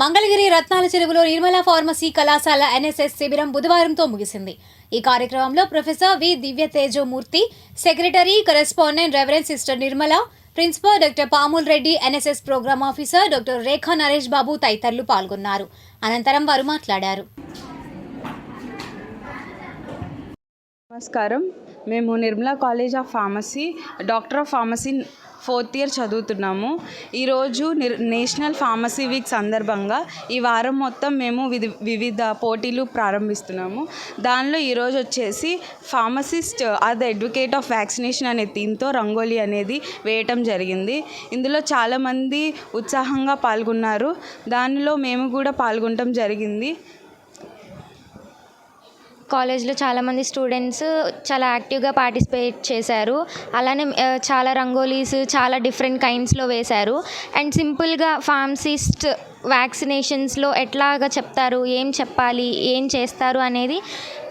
మంగళగిరి రత్నాల చెరువులో నిర్మలా ఫార్మసీ కళాశాల ఎన్ఎస్ఎస్ శిబిరం బుధవారంతో ముగిసింది. ఈ కార్యక్రమంలో professor V Divya Tejomurthy secretary correspondent reverend sister Nirmala principal doctor Pamul Reddy NSS program officer doctor Rekha Naresh Babu తదితరులు పాల్గొన్నారు. అనంతరం వారు మాట్లాడారు. నమస్కారం. మేము Nirmala college of pharmacy doctor of pharmacy fourth year చదువుతున్నాము. ఈరోజు నిర్ నేషనల్ ఫార్మసీ వీక్ సందర్భంగా ఈ వారం మొత్తం మేము విధి వివిధ పోటీలు ప్రారంభిస్తున్నాము. దానిలో ఈరోజు వచ్చేసి pharmacist are the advocate of vaccination అనే థీమ్తో రంగోలీ అనేది వేయటం జరిగింది. ఇందులో చాలామంది ఉత్సాహంగా పాల్గొన్నారు. దానిలో మేము కూడా పాల్గొనటం జరిగింది. కాలేజ్లో చాలామంది స్టూడెంట్స్ చాలా యాక్టివ్గా పార్టిసిపేట్ చేశారు. అలానే చాలా రంగోలీస్ చాలా డిఫరెంట్ కైండ్స్లో వేశారు. అండ్ సింపుల్గా ఫార్మసిస్ట్ వ్యాక్సినేషన్స్లో ఎట్లాగా చెప్తారు ఏం చెప్పాలి ఏం చేస్తారు అనేది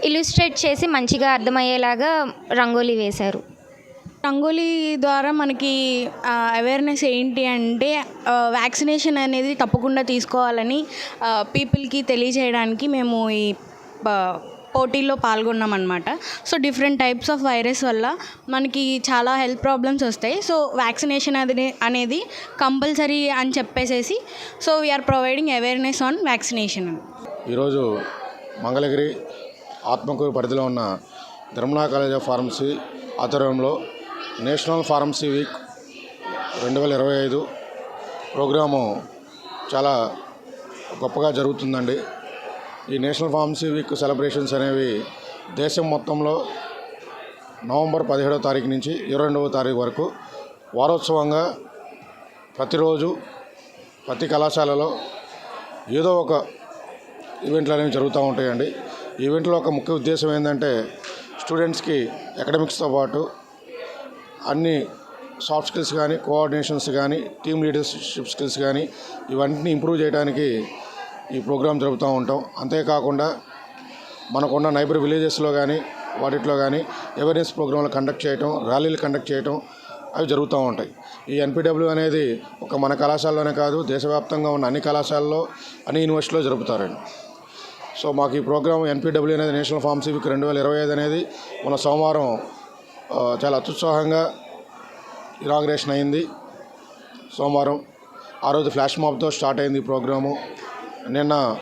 ఇల్లుస్ట్రేట్ చేసి మంచిగా అర్థమయ్యేలాగా రంగోలీ వేశారు. రంగోలీ ద్వారా మనకి అవేర్నెస్ ఏంటి అంటే వ్యాక్సినేషన్ అనేది తప్పకుండా తీసుకోవాలని పీపుల్కి తెలియజేయడానికి మేము ఈ పోటీల్లో పాల్గొన్నాం అనమాట so different types of virus వల్ల మనకి చాలా హెల్త్ ప్రాబ్లమ్స్ వస్తాయి. సో వ్యాక్సినేషన్ అది అనేది కంపల్సరీ అని చెప్పేసేసి so we are providing awareness on vaccination ఈరోజు మంగళగిరి ఆత్మకూరు పరిధిలో ఉన్న ధర్మనా కాలేజ్ ఆఫ్ ఫార్మసీ ఆధ్వర్యంలో నేషనల్ ఫార్మసీ వీక్ రెండు వేల ఇరవై ఐదు ప్రోగ్రాము చాలా గొప్పగా జరుగుతుందండి. ఈ నేషనల్ ఫార్మసీ వీక్ సెలబ్రేషన్స్ అనేవి దేశం మొత్తంలో నవంబర్ పదిహేడవ తారీఖు నుంచి ఇరవై రెండవ తారీఖు వరకు వారోత్సవంగా ప్రతిరోజు ప్రతి కళాశాలలో ఏదో ఒక ఈవెంట్లు అనేవి జరుగుతూ ఉంటాయండి. ఈవెంట్లో ఒక ముఖ్య ఉద్దేశం ఏంటంటే స్టూడెంట్స్కి అకాడమిక్స్తో పాటు అన్ని సాఫ్ట్ స్కిల్స్ కానీ కోఆర్డినేషన్స్ కానీ టీమ్ లీడర్షిప్ స్కిల్స్ కానీ ఇవన్నీ ఇంప్రూవ్ చేయడానికి ఈ ప్రోగ్రాం జరుపుతూ ఉంటాం. అంతేకాకుండా మనకున్న నైబర్ విలేజెస్లో కానీ వాటిలో కానీ అవేర్నెస్ ప్రోగ్రాంలు కండక్ట్ చేయటం ర్యాలీలు కండక్ట్ చేయటం అవి జరుగుతూ ఉంటాయి. ఈ ఎన్పిడబ్ల్యూ అనేది ఒక మన కళాశాలలోనే కాదు దేశవ్యాప్తంగా ఉన్న అన్ని కళాశాలలో అన్ని యూనివర్సిటీలో జరుపుతారండి. సో మాకు ఈ ప్రోగ్రామ్ ఎన్పిడబ్ల్యూ అనేది నేషనల్ ఫార్మసీ సివిక్ రెండు వేల ఇరవై ఐదు అనేది మన సోమవారం చాలా అత్యుత్సాహంగా ఇనాగ్రేషన్ అయింది. సోమవారం ఆ రోజు ఫ్లాష్ మాబ్తో స్టార్ట్ అయింది ఈ ప్రోగ్రాము. నిన్న